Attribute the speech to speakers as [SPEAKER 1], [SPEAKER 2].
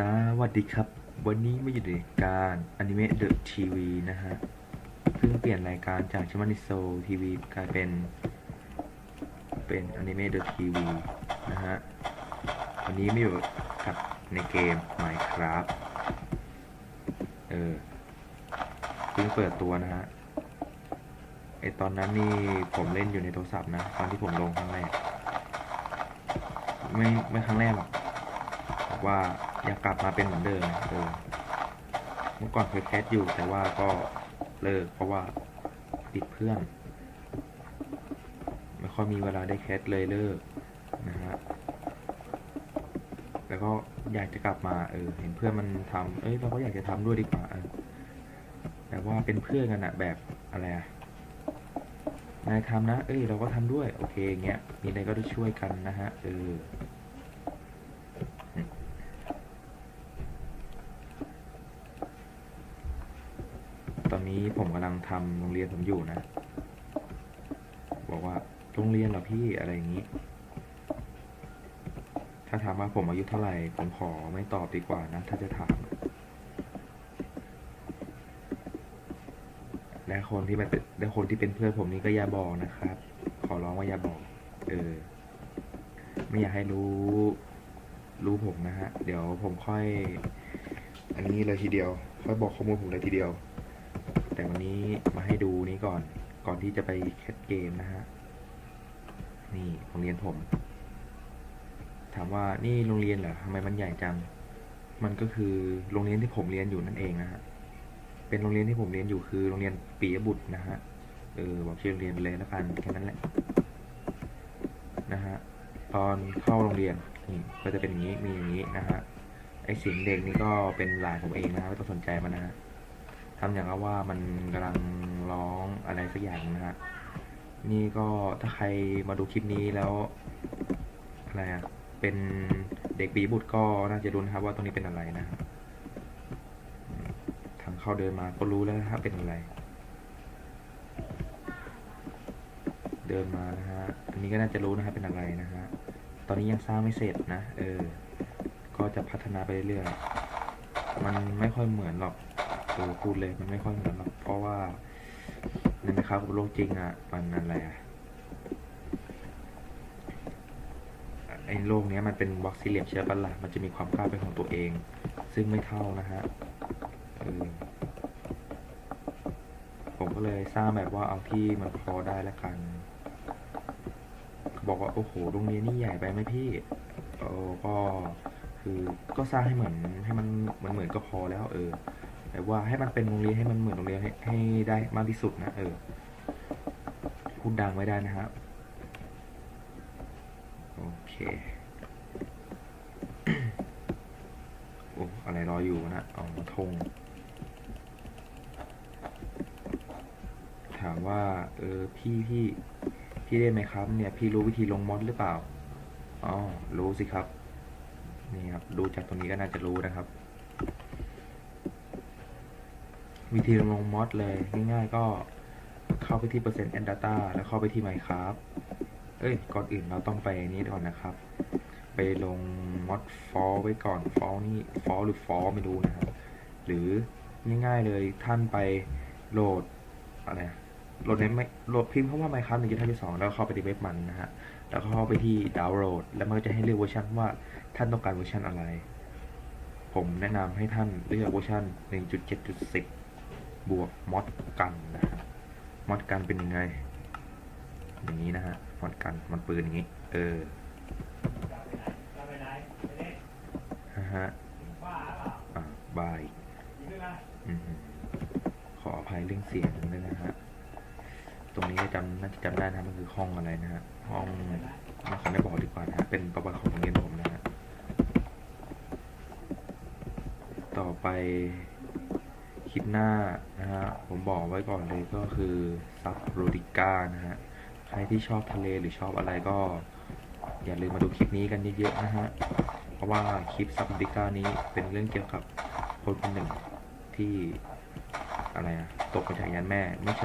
[SPEAKER 1] สวัสดีครับ วันนี้มาอยู่ในการอนิเมะเดอะทีวีนะฮะเพิ่งเปลี่ยนรายการจากชิมานิโซทีวีกลายเป็น เป็นอนิเมะเดอะทีวีนะฮะ วันนี้มาอยู่กับในเกม Minecraft เออเพิ่งเปิดตัวนะฮะไอตอนนั้นนี่ผมเล่นอยู่ในโทรศัพท์นะ ตอนที่ผมลงครั้งแรก ไม่ไม่ครั้งแรกหรอกว่า ยากกลับมาเป็นเหมือนเดิมเออเมื่อก่อนเคยแคสอยู่แต่ว่าก็เลิกเพราะว่าติดเพื่อน ไม่ค่อยมีเวลาได้แคสเลยเลิกนะฮะแล้วก็อยากจะกลับมาเออเห็นเพื่อนมันทำเอ้ยเราก็อยากจะทำด้วยดีกว่าเออแต่ว่าเป็นเพื่อนกันอะแบบอะไรอะนายทำนะ เอ้ย เราก็ทำด้วย โอเคอย่างเงี้ย มีอะไรก็ได้ช่วยกันนะฮะ เออ นี้ผมกำลังทำโรงเรียนผมอยู่นะ บอกว่าโรงเรียนเหรอพี่อะไรอย่างนี้ ถ้าถามว่าผมอายุเท่าไหร่ผมขอไม่ตอบดีกว่านะ ถ้าจะถาม และคนที่เป็นและคนที่เป็นเพื่อนผมนี่ก็อย่าบอกนะครับ ขอร้องว่าอย่าบอก เออ ไม่อยากให้รู้รู้ผมนะฮะ เดี๋ยวผมค่อย อันนี้เลยทีเดียว ค่อยบอกข้อมูลผมเลยทีเดียว แต่วันนี้มาให้ดูนี้ก่อน ก่อนที่จะไปแคสเกมนะฮะ นี่โรงเรียนผม ถามว่านี่โรงเรียนเหรอทำไมมันใหญ่จัง มันก็คือโรงเรียนที่ผมเรียนอยู่นั่นเองนะฮะ เป็นโรงเรียนที่ผมเรียนอยู่คือโรงเรียนปียบุตรนะฮะ เออบอกชื่อโรงเรียนไปเลยแล้วกันแค่นั้นแหละ นะฮะ ตอนเข้าโรงเรียนนี่ก็จะเป็นอย่างนี้ มีอย่างนี้นะฮะ ไอเสียงเด็กนี่ก็เป็นหลานผมเองนะฮะไม่ต้องสนใจมันนะฮะ ทำอย่างกับว่ามันกำลังร้องอะไรสักอย่างนะฮะนี่ก็ถ้าใครมาดูคลิปนี้แล้วอะไรอะเป็นเด็กปีบุตรก็น่าจะรู้นะครับว่าตรงนี้เป็นอะไรนะครับทางเข้าเดินมาก็รู้แล้วนะครับเป็นอะไร เดินมานะฮะอันนี้ก็น่าจะรู้นะครับเป็นอะไรนะฮะตอนนี้ยังสร้างไม่เสร็จนะ เออ ก็จะพัฒนาไปเรื่อยๆมันไม่ค่อยเหมือนหรอก เออพูดเลยมันไม่ค่อยเหมือนหรอกเพราะว่าในไหมครับกับโลกจริงอะมันอะไรอะไอ้โลกเนี้ยมันเป็นบล็อกสี่เหลี่ยมใช่ปะล่ะมันจะมีความกล้าเป็นของตัวเอง ซึ่งไม่เท่านะฮะผมก็เลยสร้างแบบว่าเอาที่มันพอได้ละกันเขาบอกว่าโอ้โหโรงเรียนนี่ใหญ่ไปไหมพี่เออก็คือก็สร้างให้เหมือนให้มันเหมือนเหมือนก็พอแล้ว เออ แต่ว่าให้มันเป็นโรงเรียนให้มันเหมือนโรงเรียนให้ให้ได้มากที่สุดนะเออพูดดังไม่ได้นะครับ โอเคโอ้อะไรรออยู่นะเอาธงถามว่า เออพี่พี่พี่เล่นไหมครับ เนี่ย พี่รู้วิธีลงมอดหรือเปล่าอ๋อรู้สิครับ นี่ครับ ดูจากตรงนี้ก็น่าจะรู้นะครับ วิธีลงมอดเลยง่ายๆก็เข้าไปที่เปอร์เซ็นต์ and data แล้วเข้าไปที่ Minecraft เอ้ย ก่อนอื่นเราต้องไปนี้ก่อนนะครับ ไปลงมอด for ไว้ก่อน for นี่ for หรือ for ไม่รู้นะครับ หรือง่ายๆเลยท่านไปโหลดอะไรโหลดในไม่โหลดพิมพ์คำว่า Minecraft 1.5.2แล้วเข้าไปที่เว็บมันนะฮะ แล้วก็เข้าไปที่ดาวน์โหลด แล้วมันก็จะให้เลือกเวอร์ชันว่าท่านต้องการเวอร์ชันอะไร ผมแนะนำให้ท่านเลือกเวอร์ชัน1.7.10 บวกมอดกันนะฮะมอดกันเป็นยังไง อย่างนี้นะฮะมอดกันมอดปืนอย่างนี้ เออฮะฮะอ่าบายขออภัยเรื่องเสียงด้วยนะฮะ ตรงนี้จำน่าจะจำได้นะมันคือห้องอะไรนะฮะ ห้องม่ขอไม่บอกดีกว่านะฮะ เป็นประวัติของโรงเรียนผมนะฮะ ต่อไป ลิปหน้านะฮะผมบอกไว้ก่อนเลยก็คือซับโรดิก้านะฮะใครที่ชอบทะเลหรือชอบอะไรก็ อย่าลืมมาดูคลิปนี้กันเยอะๆนะฮะเพราะว่าคลิปซับโรดิก้านี้เป็นเรื่องเกี่ยวกับคนคนหนึ่งที่อะไรอะตกมาจากยานแม่ไม่เชิง